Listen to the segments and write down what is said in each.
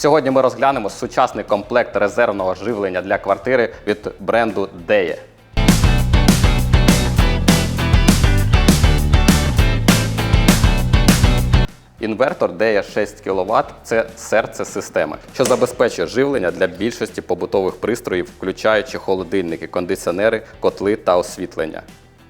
Сьогодні ми розглянемо сучасний комплект резервного живлення для квартири від бренду Deє. Інвертор DEA 6 кВт – це серце системи, що забезпечує живлення для більшості побутових пристроїв, включаючи холодильники, кондиціонери, котли та освітлення.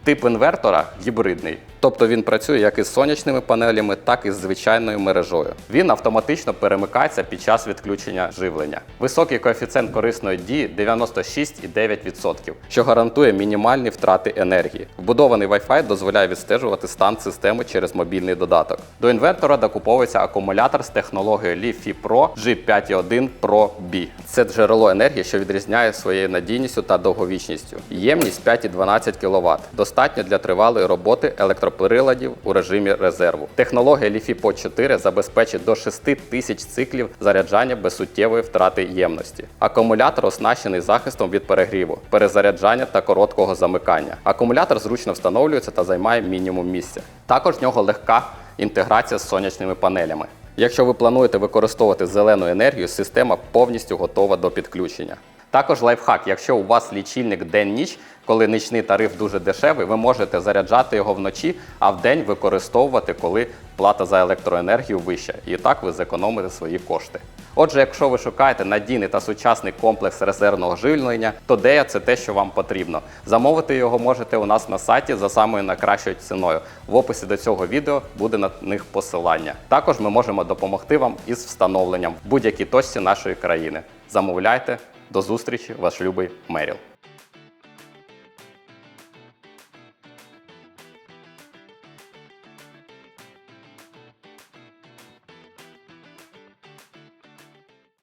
Тип інвертора гібридний, тобто він працює як із сонячними панелями, так і з звичайною мережою. Він автоматично перемикається під час відключення живлення. Високий коефіцієнт корисної дії 96,9%, що гарантує мінімальні втрати енергії. Вбудований Wi-Fi дозволяє відстежувати стан системи через мобільний додаток. До інвертора докуповується акумулятор з технологією Li-Fi Pro G5.1 Pro B. Це джерело енергії, що відрізняє своєю надійністю та довговічністю. Ємність 5,12 кВт. Достатньо для тривалої роботи електроприладів у режимі резерву. Технологія Li-Fi Pro 4 забезпечить до 6 тисяч циклів заряджання без суттєвої втрати ємності. Акумулятор оснащений захистом від перегріву, перезаряджання та короткого замикання. Акумулятор зручно встановлюється та займає мінімум місця. Також в нього легка інтеграція з сонячними панелями. Якщо ви плануєте використовувати зелену енергію, система повністю готова до підключення. Також лайфхак, якщо у вас лічильник день-ніч, коли нічний тариф дуже дешевий, ви можете заряджати його вночі, а вдень використовувати, коли плата за електроенергію вища. І так ви зекономите свої кошти. Отже, якщо ви шукаєте надійний та сучасний комплекс резервного живлення, то Дея це те, що вам потрібно. Замовити його можете у нас на сайті за самою найкращою ціною. В описі до цього відео буде на них посилання. Також ми можемо допомогти вам із встановленням в будь-якій точці нашої країни. Замовляйте, до зустрічі, ваш любий Меріл.